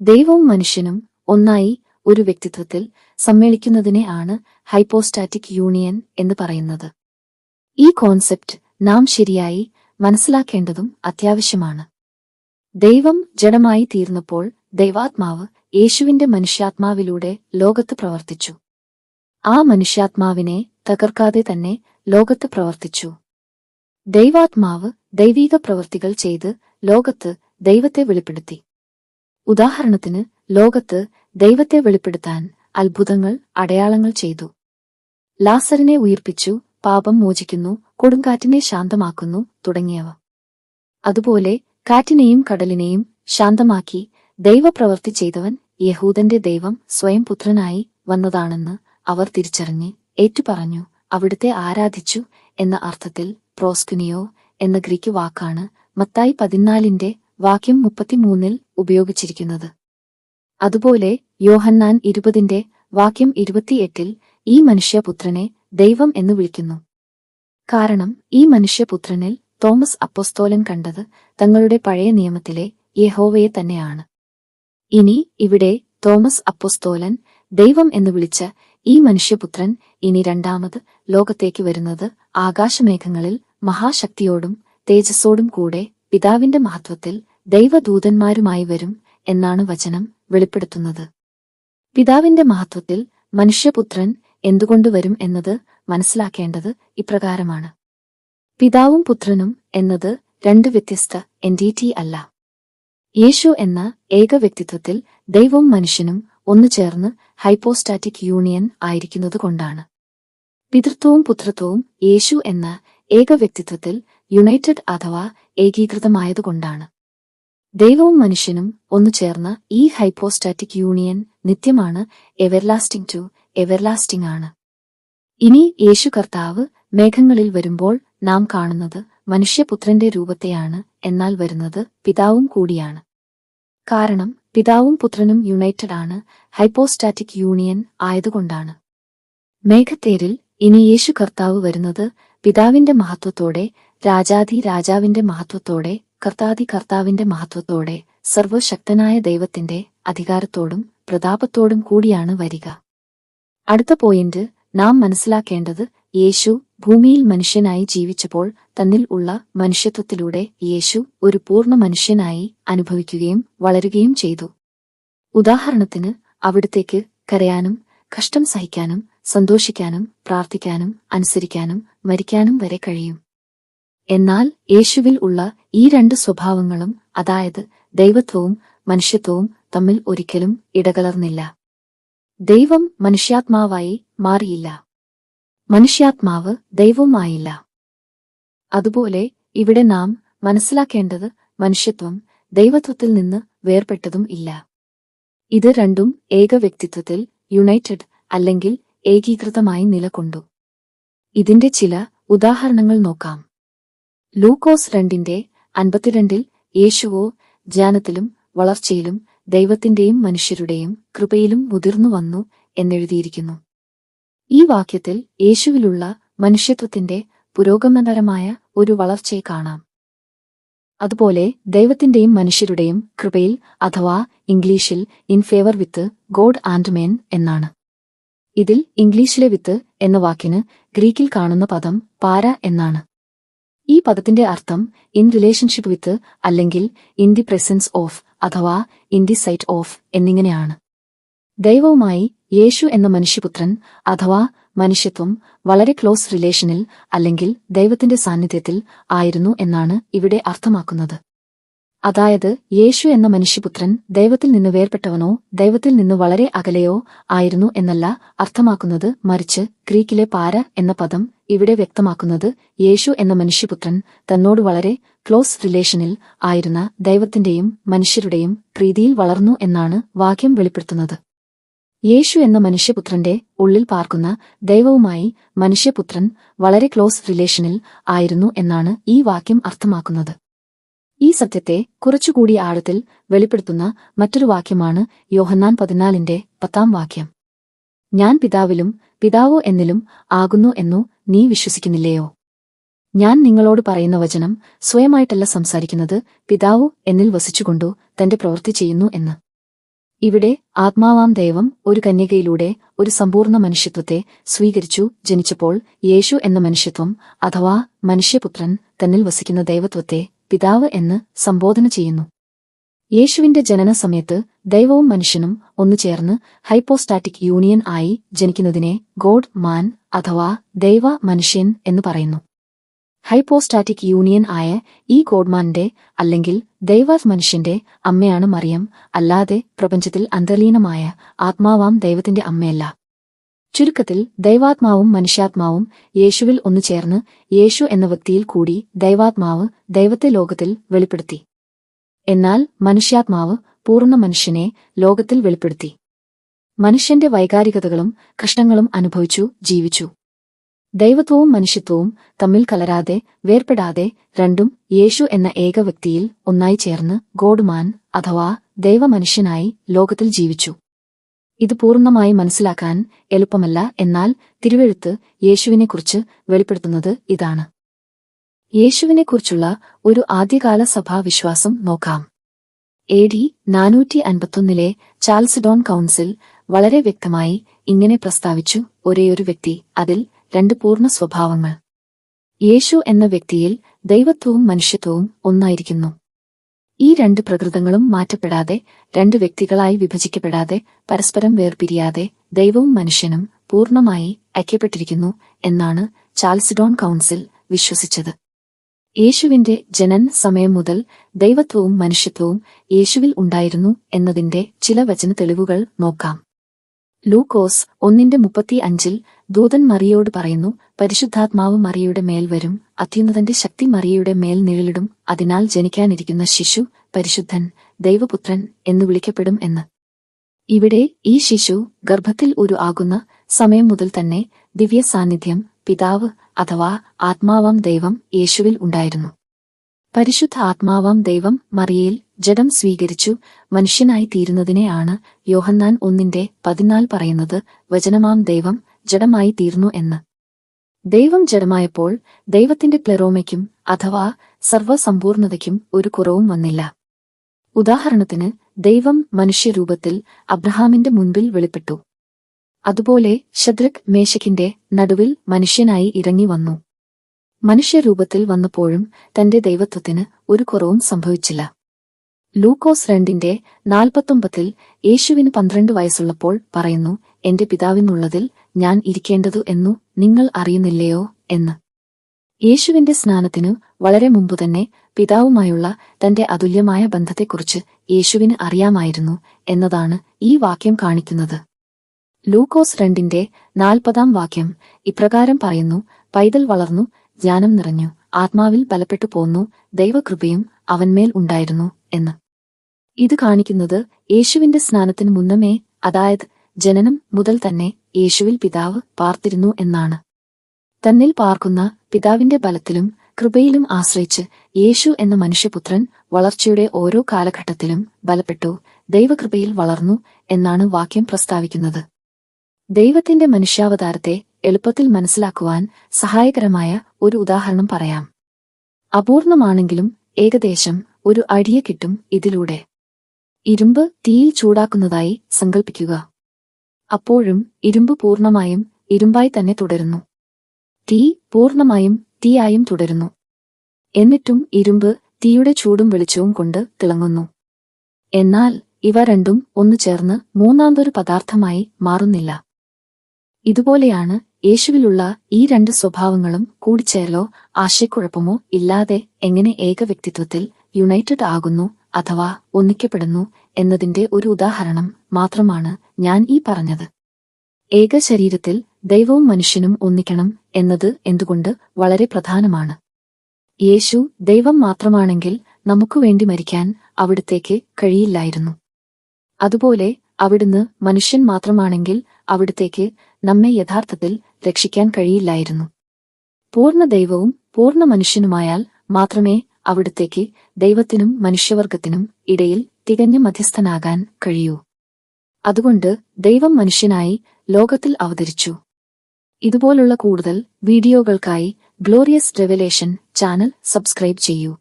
ദൈവവും മനുഷ്യനും ഒന്നായി ഒരു വ്യക്തിത്വത്തിൽ സമ്മേളിക്കുന്നതിനെ ആണ് ഹൈപ്പോസ്റ്റാറ്റിക് യൂണിയൻ എന്ന് പറയുന്നത്. ഈ കോൺസെപ്റ്റ് നാം ശരിയായി മനസ്സിലാക്കേണ്ടതും അത്യാവശ്യമാണ്. ദൈവം ജഡമായി തീർന്നപ്പോൾ ദൈവാത്മാവ് യേശുവിന്റെ മനുഷ്യാത്മാവിലൂടെ ലോകത്ത് പ്രവർത്തിച്ചു. ആ മനുഷ്യാത്മാവിനെ തകർക്കാതെ തന്നെ ലോകത്ത് പ്രവർത്തിച്ചു. ദൈവാത്മാവ് ദൈവീക പ്രവൃത്തികൾ ചെയ്ത് ലോകത്ത് ദൈവത്തെ വെളിപ്പെടുത്തി. ഉദാഹരണത്തിന് ലോകത്ത് ദൈവത്തെ വെളിപ്പെടുത്താൻ അത്ഭുതങ്ങൾ അടയാളങ്ങൾ ചെയ്തു. ലാസറിനെ ഉയർപ്പിച്ചു പാപം മോചിക്കുന്നു കൊടുങ്കാറ്റിനെ ശാന്തമാക്കുന്നു തുടങ്ങിയവ. അതുപോലെ കാറ്റിനെയും കടലിനെയും ശാന്തമാക്കി ദൈവപ്രവർത്തി ചെയ്തവൻ യഹൂദന്റെ ദൈവം സ്വയം പുത്രനായി വന്നതാണെന്ന് അവർ തിരിച്ചറിഞ്ഞ് ഏറ്റുപറഞ്ഞു അവിടുത്തെ ആരാധിച്ചു എന്ന അർത്ഥത്തിൽ പ്രോസ്കുനിയോ എന്ന ഗ്രീക്ക് വാക്കാണ് മത്തായി പതിനാലിന്റെ വാക്യം മുപ്പത്തിമൂന്നിൽ ഉപയോഗിച്ചിരിക്കുന്നത്. അതുപോലെ യോഹന്നാൻ ഇരുപതിന്റെ വാക്യം ഇരുപത്തിയെട്ടിൽ ഈ മനുഷ്യപുത്രനെ ദൈവം എന്ന് വിളിക്കുന്നു. കാരണം ഈ മനുഷ്യപുത്രനിൽ തോമസ് അപ്പോസ്തോലൻ കണ്ടത് തങ്ങളുടെ പഴയ നിയമത്തിലെ യഹോവയെ തന്നെയാണ്. ഇനി ഇവിടെ തോമസ് അപ്പോസ്തോലൻ ദൈവം എന്ന് വിളിച്ച ഈ മനുഷ്യപുത്രൻ ഇനി രണ്ടാമത് ലോകത്തേക്ക് വരുന്നത് ആകാശമേഘങ്ങളിൽ മഹാശക്തിയോടും തേജസ്സോടും കൂടെ പിതാവിന്റെ മഹത്വത്തിൽ ദൈവദൂതന്മാരുമായി വരും എന്നാണ് വചനം വെളിപ്പെടുത്തുന്നത്. പിതാവിന്റെ മഹത്വത്തിൽ മനുഷ്യപുത്രൻ എന്തുകൊണ്ട് വരും എന്നത് മനസ്സിലാക്കേണ്ടത് ഇപ്രകാരമാണ്. പിതാവും പുത്രനും എന്നത് രണ്ട് വ്യത്യസ്ത എൻഡിറ്റി അല്ല. യേശു എന്ന ഏക വ്യക്തിത്വത്തിൽ ദൈവവും മനുഷ്യനും ഒന്നു ചേർന്ന് ഹൈപ്പോസ്റ്റാറ്റിക് യൂണിയൻ ആയിരിക്കുന്നത് കൊണ്ടാണ്. പിതൃത്വവും പുത്രത്വവും യേശു എന്ന ഏക വ്യക്തിത്വത്തിൽ യുണൈറ്റഡ് അഥവാ ഏകീകൃതമായതുകൊണ്ടാണ്. ദൈവവും മനുഷ്യനും ഒന്നു ചേർന്ന ഈ ഹൈപ്പോസ്റ്റാറ്റിക് യൂണിയൻ നിത്യമാണ് എവർലാസ്റ്റിംഗ് ടു എവർലാസ്റ്റിംഗ് ആണ്. ഇനി യേശു കർത്താവ് മേഘങ്ങളിൽ വരുമ്പോൾ നാം കാണുന്നത് മനുഷ്യപുത്രന്റെ രൂപത്തെയാണ് എന്നാൽ വരുന്നത് പിതാവും കൂടിയാണ്. കാരണം പിതാവും പുത്രനും യുണൈറ്റഡ് ആണ് ഹൈപ്പോസ്റ്റാറ്റിക് യൂണിയൻ ആയതുകൊണ്ടാണ്. മേഘത്തേരിൽ ഇനി യേശു കർത്താവ് വരുന്നത് പിതാവിന്റെ മഹത്വത്തോടെ രാജാധി രാജാവിന്റെ മഹത്വത്തോടെ കർത്താതി കർത്താവിന്റെ മഹത്വത്തോടെ സർവശക്തനായ ദൈവത്തിന്റെ അധികാരത്തോടും പ്രതാപത്തോടും കൂടിയാണ് വരിക. അടുത്ത പോയിന്റ് നാം മനസ്സിലാക്കേണ്ടത് യേശു ഭൂമിയിൽ മനുഷ്യനായി ജീവിച്ചപ്പോൾ തന്നിൽ ഉള്ള മനുഷ്യത്വത്തിലൂടെ യേശു ഒരു പൂർണ മനുഷ്യനായി അനുഭവിക്കുകയും വളരുകയും ചെയ്തു. ഉദാഹരണത്തിന് അവിടത്തേക്ക് കരയാനും കഷ്ടം സഹിക്കാനും സന്തോഷിക്കാനും പ്രാർത്ഥിക്കാനും അനുസരിക്കാനും മരിക്കാനും വരെ കഴിയും. എന്നാൽ യേശുവിൽ ഉള്ള ഈ രണ്ട് സ്വഭാവങ്ങളും അതായത് ദൈവത്വവും മനുഷ്യത്വവും തമ്മിൽ ഒരിക്കലും ഇടകലർന്നില്ല. ദൈവം മനുഷ്യാത്മാവായി മാറിയില്ല. മനുഷ്യാത്മാവ് ദൈവവുമായില്ല. അതുപോലെ ഇവിടെ നാം മനസ്സിലാക്കേണ്ടത് മനുഷ്യത്വം ദൈവത്വത്തിൽ നിന്ന് വേർപെട്ടതും ഇല്ല. ഇത് രണ്ടും ഏക വ്യക്തിത്വത്തിൽ യുണൈറ്റഡ് അല്ലെങ്കിൽ ഏകീകൃതമായി നിലകൊണ്ടു. ഇതിന്റെ ചില ഉദാഹരണങ്ങൾ നോക്കാം. ലൂക്കോസ് രണ്ടിന്റെ അൻപത്തിരണ്ടിൽ യേശുവോ ജ്ഞാനത്തിലും വളർച്ചയിലും ദൈവത്തിന്റെയും മനുഷ്യരുടെയും കൃപയിലും മുതിർന്നു വന്നു എന്നെഴുതിയിരിക്കുന്നു. ഈ വാക്യത്തിൽ യേശുവിലുള്ള മനുഷ്യത്വത്തിന്റെ പുരോഗമനപരമായ ഒരു വളർച്ചയെ കാണാം. അതുപോലെ ദൈവത്തിന്റെയും മനുഷ്യരുടെയും കൃപയിൽ അഥവാ ഇംഗ്ലീഷിൽ in favour with God and men എന്നാണ്. ഇതിൽ ഇംഗ്ലീഷിലെ വിത്ത് എന്ന വാക്കിന് ഗ്രീക്കിൽ കാണുന്ന പദം പാര എന്നാണ്. ഈ പദത്തിന്റെ അർത്ഥം ഇൻ റിലേഷൻഷിപ്പ് വിത്ത് അല്ലെങ്കിൽ ഇൻ ദി പ്രസൻസ് ഓഫ് അഥവാ ഇൻ ദി സൈറ്റ് ഓഫ് എന്നിങ്ങനെയാണ്. ദൈവവുമായി യേശു എന്ന മനുഷ്യപുത്രൻ അഥവാ മനുഷ്യത്വം വളരെ ക്ലോസ് റിലേഷനിൽ അല്ലെങ്കിൽ ദൈവത്തിന്റെ സാന്നിധ്യത്തിൽ ആയിരുന്നു എന്നാണ് ഇവിടെ അർത്ഥമാക്കുന്നത്. അതായത് യേശു എന്ന മനുഷ്യപുത്രൻ ദൈവത്തിൽ നിന്ന് വേർപെട്ടവനോ ദൈവത്തിൽ നിന്ന് വളരെ അകലെയോ ആയിരുന്നു എന്നല്ല അർത്ഥമാക്കുന്നത് മറിച്ച് ഗ്രീക്കിലെ പാര എന്ന പദം ഇവിടെ വ്യക്തമാക്കുന്നത് യേശു എന്ന മനുഷ്യപുത്രൻ തന്നോട് വളരെ ക്ലോസ് റിലേഷനിൽ ആയിരുന്ന ദൈവത്തിന്റെയും മനുഷ്യരുടെയും പ്രീതിയിൽ വളർന്നു എന്നാണ് വാക്യം വെളിപ്പെടുത്തുന്നത്. യേശു എന്ന മനുഷ്യപുത്രന്റെ ഉള്ളിൽ പാർക്കുന്ന ദൈവവുമായി മനുഷ്യപുത്രൻ വളരെ ക്ലോസ് റിലേഷനിൽ ആയിരുന്നു എന്നാണ് ഈ വാക്യം അർത്ഥമാക്കുന്നത്. ഈ സത്യത്തെ കുറച്ചുകൂടി ആഴത്തിൽ വെളിപ്പെടുത്തുന്ന മറ്റൊരു വാക്യമാണ് യോഹന്നാൻ പതിനാലിന്റെ പത്താം വാക്യം. ഞാൻ പിതാവിലും പിതാവോ എന്നിലും ആകുന്നു എന്നു നീ വിശ്വസിക്കുന്നില്ലയോ? ഞാൻ നിങ്ങളോട് പറയുന്ന വചനം സ്വയമായിട്ടല്ല സംസാരിക്കുന്നത് പിതാവു എന്നിൽ വസിച്ചുകൊണ്ടു തന്റെ പ്രവൃത്തി ചെയ്യുന്നു എന്ന്. ഇവിടെ ആത്മാവാം ദൈവം ഒരു കന്യകയിലൂടെ ഒരു സമ്പൂർണ മനുഷ്യത്വത്തെ സ്വീകരിച്ചു ജനിച്ചപ്പോൾ യേശു എന്ന മനുഷ്യത്വം അഥവാ മനുഷ്യപുത്രൻ തന്നിൽ വസിക്കുന്ന ദൈവത്വത്തെ പിതാവ് എന്ന് സംബോധന ചെയ്യുന്നു. യേശുവിന്റെ ജനന സമയത്ത് ദൈവവും മനുഷ്യനും ഒന്നുചേർന്ന് ഹൈപ്പോസ്റ്റാറ്റിക് യൂണിയൻ ആയി ജനിക്കുന്നതിനെ ഗോഡ് മാൻ അഥവാ ദൈവ മനുഷ്യൻ എന്ന് പറയുന്നു. ഹൈപ്പോസ്റ്റാറ്റിക് യൂണിയൻ ആയ ഈ ഗോഡ്മാന്റെ അല്ലെങ്കിൽ ദൈവ മനുഷ്യന്റെ അമ്മയാണ് മറിയം അല്ലാതെ പ്രപഞ്ചത്തിൽ അന്തർലീനമായ ആത്മാവാം ദൈവത്തിന്റെ അമ്മയല്ല. ചുരുക്കത്തിൽ ദൈവാത്മാവും മനുഷ്യാത്മാവും യേശുവിൽ ഒന്നു ചേർന്ന് യേശു എന്ന വ്യക്തിയിൽ കൂടി ദൈവാത്മാവ് ദൈവത്തെ ലോകത്തിൽ വെളിപ്പെടുത്തി. എന്നാൽ മനുഷ്യാത്മാവ് പൂർണ മനുഷ്യനെ ലോകത്തിൽ വെളിപ്പെടുത്തി. മനുഷ്യന്റെ വൈകാരികതകളും കഷ്ടങ്ങളും അനുഭവിച്ചു ജീവിച്ചു. ദൈവത്വവും മനുഷ്യത്വവും തമ്മിൽ കലരാതെ വേർപെടാതെ രണ്ടും യേശു എന്ന ഏക വ്യക്തിയിൽ ഒന്നായി ചേർന്ന് ഗോഡ്മാൻ അഥവാ ദൈവമനുഷ്യനായി ലോകത്തിൽ ജീവിച്ചു. ഇത് പൂർണമായി മനസ്സിലാക്കാൻ എളുപ്പമല്ല. എന്നാൽ തിരുവെഴുത്ത് യേശുവിനെക്കുറിച്ച് വെളിപ്പെടുത്തുന്നത് ഇതാണ്. യേശുവിനെക്കുറിച്ചുള്ള ഒരു ആദ്യകാല സഭാവിശ്വാസം നോക്കാം. എ ഡി നാനൂറ്റി അൻപത്തൊന്നിലെ ചാൾസ് ഡോൺ കൗൺസിൽ വളരെ വ്യക്തമായി ഇങ്ങനെ പ്രസ്താവിച്ചു. ഒരേയൊരു വ്യക്തി അതിൽ രണ്ട് പൂർണ സ്വഭാവങ്ങൾ. യേശു എന്ന വ്യക്തിയിൽ ദൈവത്വവും മനുഷ്യത്വവും ഒന്നായിരിക്കുന്നു. ഈ രണ്ട് പ്രകൃതങ്ങളും മാറ്റപ്പെടാതെ രണ്ട് വ്യക്തികളായി വിഭജിക്കപ്പെടാതെ പരസ്പരം വേർപിരിയാതെ ദൈവവും മനുഷ്യനും പൂർണമായി ഐക്യപ്പെട്ടിരിക്കുന്നു എന്നാണ് ചാൾസിഡോൺ കൗൺസിൽ വിശ്വസിച്ചത്. യേശുവിന്റെ ജനൻ സമയം മുതൽ ദൈവത്വവും മനുഷ്യത്വവും യേശുവിൽ ഉണ്ടായിരുന്നു എന്നതിന്റെ ചില വചന തെളിവുകൾ നോക്കാം. ലൂക്കോസ് ഒന്നിന്റെ മുപ്പത്തി അഞ്ചിൽ ദൂതൻ മറിയോട് പറയുന്നു പരിശുദ്ധാത്മാവ് മറിയുടെ മേൽ വരും അത്യുന്നതന്റെ ശക്തി മറിയുടെ മേൽ നിഴലിടും അതിനാൽ ജനിക്കാനിരിക്കുന്ന ശിശു പരിശുദ്ധൻ ദൈവപുത്രൻ എന്ന് വിളിക്കപ്പെടും എന്ന്. ഇവിടെ ഈ ശിശു ഗർഭത്തിൽ ഒരു ആകുന്ന സമയം മുതൽ തന്നെ ദിവ്യ സാന്നിധ്യം പിതാവ് അഥവാ ആത്മാവാം ദൈവം യേശുവിൽ ഉണ്ടായിരുന്നു. പരിശുദ്ധ ആത്മാവാം ദൈവം മറിയയിൽ ജഡം സ്വീകരിച്ചു മനുഷ്യനായി തീരുന്നതിനെയാണ് യോഹന്നാൻ ഒന്നിന്റെ പതിനാല് പറയുന്നത്. വചനമാം ദൈവം ജഡമായി തീർന്നു എന്ന്. ദൈവം ജഡമായപ്പോൾ ദൈവത്തിന്റെ പ്ലെറോമയ്ക്കും അഥവാ സർവസമ്പൂർണതയ്ക്കും ഒരു കുറവും വന്നില്ല. ഉദാഹരണത്തിന് ദൈവം മനുഷ്യരൂപത്തിൽ അബ്രഹാമിന്റെ മുൻപിൽ വെളിപ്പെട്ടു. അതുപോലെ ഷദ്രക് മേശക്കിന്റെ നടുവിൽ മനുഷ്യനായി ഇറങ്ങി വന്നു. മനുഷ്യരൂപത്തിൽ വന്നപ്പോഴും തന്റെ ദൈവത്വത്തിന് ഒരു കുറവും സംഭവിച്ചില്ല. ലൂക്കോസ് രണ്ടിന്റെ നാൽപ്പത്തൊമ്പതിൽ യേശുവിന് പന്ത്രണ്ട് വയസ്സുള്ളപ്പോൾ പറയുന്നു എന്റെ പിതാവിനുള്ളതിൽ ഞാൻ ഇരിക്കേണ്ടതു എന്നു നിങ്ങൾ അറിയുന്നില്ലയോ? എന്ന്. യേശുവിന്റെ സ്നാനത്തിനു വളരെ മുമ്പ് തന്നെ പിതാവുമായുള്ള തന്റെ അതുല്യമായ ബന്ധത്തെക്കുറിച്ച് യേശുവിന് അറിയാമായിരുന്നു എന്നതാണ് ഈ വാക്യം കാണിക്കുന്നത്. ലൂക്കോസ് രണ്ടിന്റെ നാൽപ്പതാം വാക്യം ഇപ്രകാരം പറയുന്നു പൈതൽ വളർന്നു ജ്ഞാനം നിറഞ്ഞു ആത്മാവിൽ ബലപ്പെട്ടു പോന്നു ദൈവകൃപയും അവന്മേൽ ഉണ്ടായിരുന്നു എന്ന്. ഇത് കാണിക്കുന്നത് യേശുവിന്റെ സ്നാനത്തിന് മുന്നമേ അതായത് ജനനം മുതൽ തന്നെ യേശുവിൽ പിതാവ് പാർത്തിരുന്നു എന്നാണ്. തന്നിൽ പാർക്കുന്ന പിതാവിന്റെ ബലത്തിലും കൃപയിലും ആശ്രയിച്ച് യേശു എന്ന മനുഷ്യപുത്രൻ വളർച്ചയുടെ ഓരോ കാലഘട്ടത്തിലും ബലപ്പെട്ടു ദൈവകൃപയിൽ വളർന്നു എന്നാണ് വാക്യം പ്രസ്താവിക്കുന്നത്. ദൈവത്തിന്റെ മനുഷ്യാവതാരത്തെ എളുപ്പത്തിൽ മനസ്സിലാക്കുവാൻ സഹായകരമായ ഒരു ഉദാഹരണം പറയാം. അപൂർണമാണെങ്കിലും ഏകദേശം ഒരു അടിയ കിട്ടും ഇതിലൂടെ. ഇരുമ്പ് തീയിൽ ചൂടാക്കുന്നതായി സങ്കൽപ്പിക്കുക. അപ്പോഴും ഇരുമ്പ് പൂർണമായും ഇരുമ്പായി തന്നെ തുടരുന്നു. തീ പൂർണമായും തീയായും തുടരുന്നു. എന്നിട്ടും ഇരുമ്പ് തീയുടെ ചൂടും വെളിച്ചവും കൊണ്ട് തിളങ്ങുന്നു. എന്നാൽ ഇവ രണ്ടും ഒന്നു ചേർന്ന് മൂന്നാമതൊരു പദാർത്ഥമായി മാറുന്നില്ല. ഇതുപോലെയാണ് യേശുവിലുള്ള ഈ രണ്ട് സ്വഭാവങ്ങളും കൂടിച്ചേരലോ ആശയക്കുഴപ്പമോ ഇല്ലാതെ എങ്ങനെ ഏക വ്യക്തിത്വത്തിൽ യുണൈറ്റഡ് ആകുന്നു അഥവാ ഒന്നിക്കപ്പെടുന്നു എന്നതിന്റെ ഒരു ഉദാഹരണം മാത്രമാണ് ഞാൻ ഈ പറഞ്ഞത്. ഏക ശരീരത്തിൽ ദൈവവും മനുഷ്യനും ഒന്നിക്കണം എന്നത് എന്തുകൊണ്ട് വളരെ പ്രധാനമാണ്. യേശു ദൈവം മാത്രമാണെങ്കിൽ നമുക്കു വേണ്ടി മരിക്കാൻ അവിടത്തേക്ക് കഴിയില്ലായിരുന്നു. അതുപോലെ അവിടുന്ന് മനുഷ്യൻ മാത്രമാണെങ്കിൽ അവിടത്തേക്ക് നമ്മെ യഥാർത്ഥത്തിൽ രക്ഷിക്കാൻ കഴിയില്ലായിരുന്നു. പൂർണ ദൈവവും പൂർണ മനുഷ്യനുമായാൽ മാത്രമേ അവിടത്തേക്ക് ദൈവത്തിനും മനുഷ്യവർഗത്തിനും ഇടയിൽ തികഞ്ഞ മധ്യസ്ഥനാകാൻ കഴിയൂ. അതുകൊണ്ട് ദൈവം മനുഷ്യനായി ലോകത്തിൽ അവതരിച്ചു. ഇതുപോലുള്ള കൂടുതൽ വീഡിയോകൾക്കായി ഗ്ലോറിയസ് റെവലേഷൻ ചാനൽ സബ്സ്ക്രൈബ് ചെയ്യൂ.